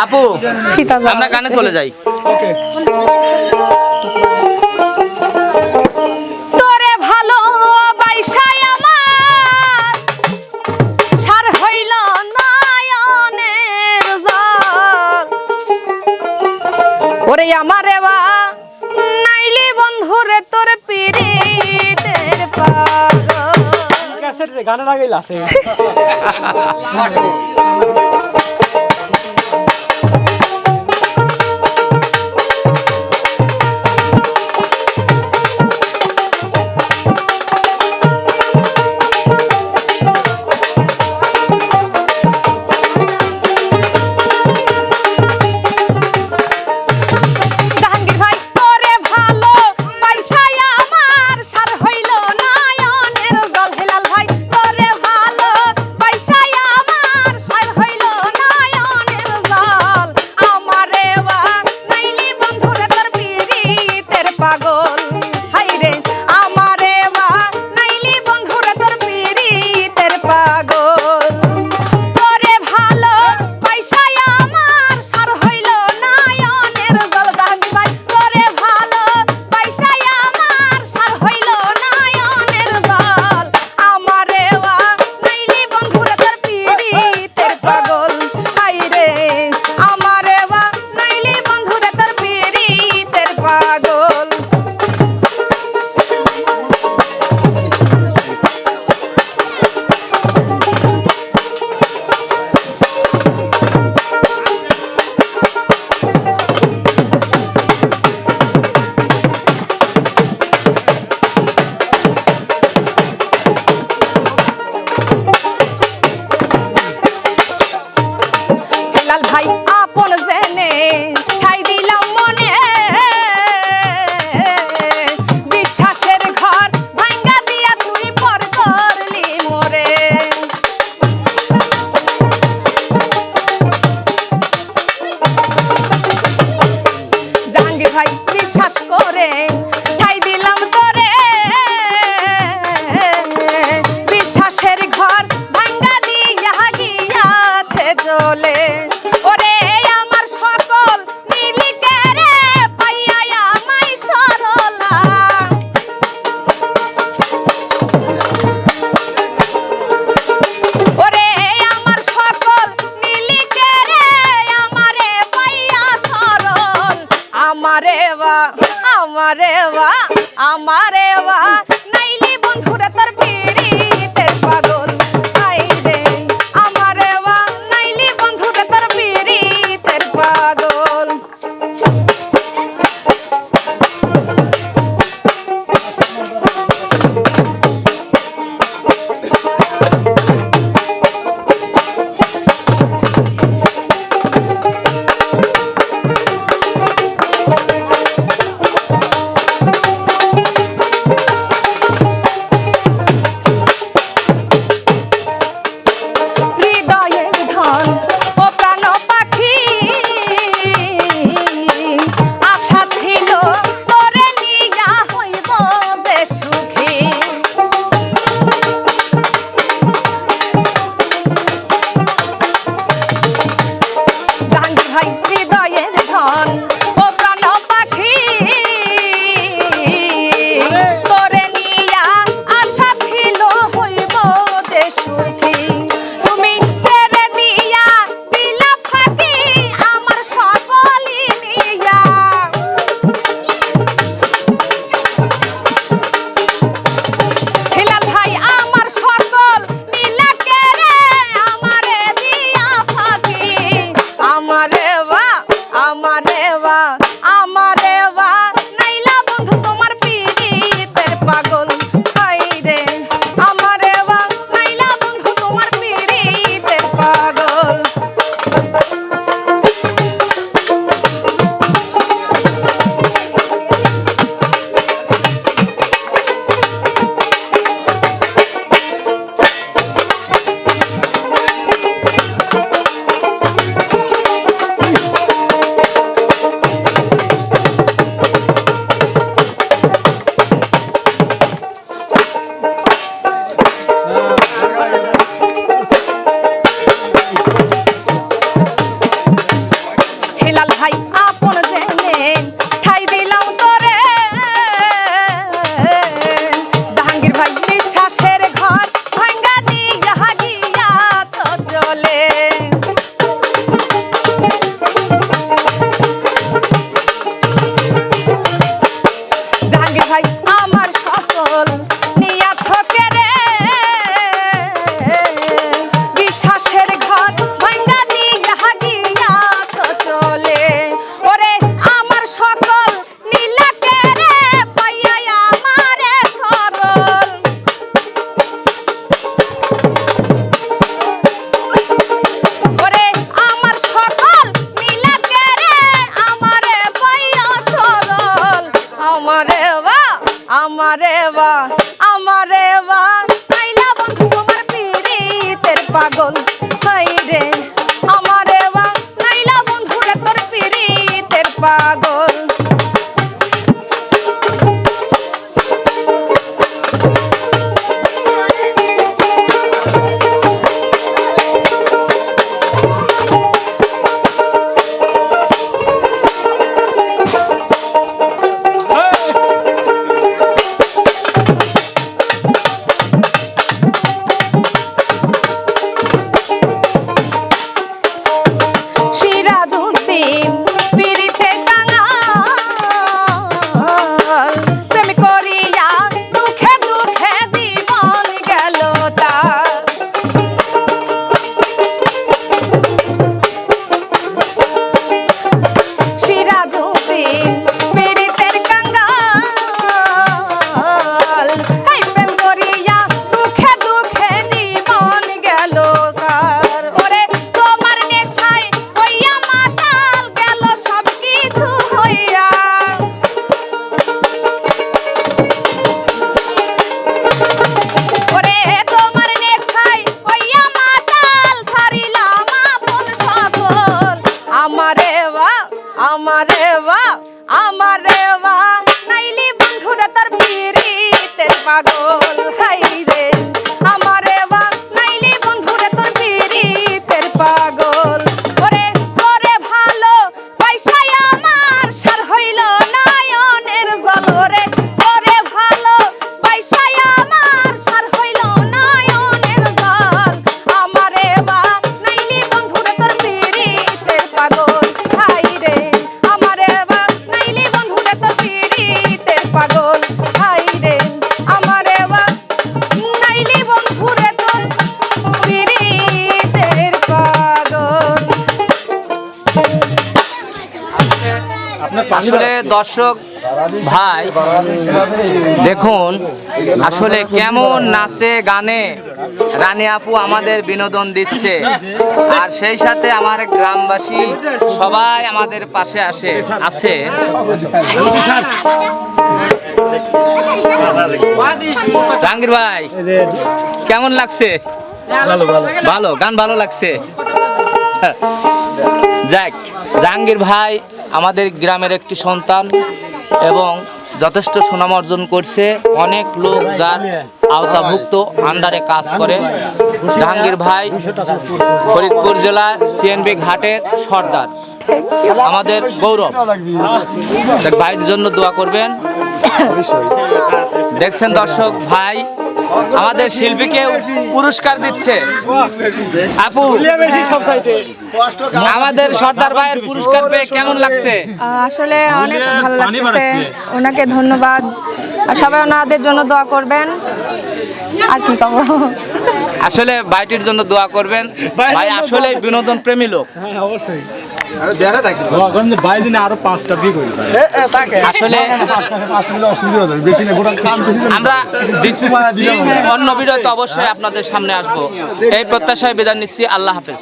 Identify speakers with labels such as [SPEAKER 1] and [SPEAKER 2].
[SPEAKER 1] আপু আমরা গানে চলে যাই।
[SPEAKER 2] তোরে ভালো হইল ওরে বা তোর
[SPEAKER 3] গানের
[SPEAKER 2] আগে વા અમારે વા અમારે વા all পাগল হাই রে।
[SPEAKER 1] আসলে দর্শক ভাই দেখুন আসলে কেমন নাচে গানে। রানী আপু আমাদের বিনোদন দিচ্ছে। আর সেই সাথে আমার গ্রামবাসী সবাই আমাদের পাশে আসে আছে। জাহাঙ্গীর ভাই কেমন লাগছে? ভালো গান ভালো লাগছে। যাক জাহাঙ্গীর ভাই আমাদের গ্রামের একটি সন্তান এবং যথেষ্ট সুনাম অর্জন করছে। অনেক লোক যার আওতাভুক্ত আন্ডারে কাজ করে। জাহাঙ্গীর ভাই, ফরিদপুর জেলা সিএনবি ঘাটের সর্দার। আমাদের গৌরব ভাইয়ের জন্য দোয়া করবেন। দেখছেন দর্শক ভাই আমাদের শিল্পীকে পুরস্কার দিচ্ছে। আপু আমাদের সর্দার ভাইয়ের পুরস্কার পেয়ে কেমন লাগছে?
[SPEAKER 2] আসলে অনেক ভালো লাগছে ওনাকে ধন্যবাদ। আর সবাই ওনাদের জন্য দোয়া করবেন। আর কি কব
[SPEAKER 1] আসলে ভাইটির জন্য দোয়া করবেন। ভাই আসলে বিনোদন প্রেমী লোক।
[SPEAKER 3] হ্যাঁ অবশ্যই।
[SPEAKER 4] আরও পাঁচটা বিয়ে করি
[SPEAKER 1] আসলে। আমরা অন্য ভিডিওতে অবশ্যই আপনাদের সামনে আসব। এই প্রত্যাশায় বিদায় নিচ্ছি। আল্লাহ হাফেজ।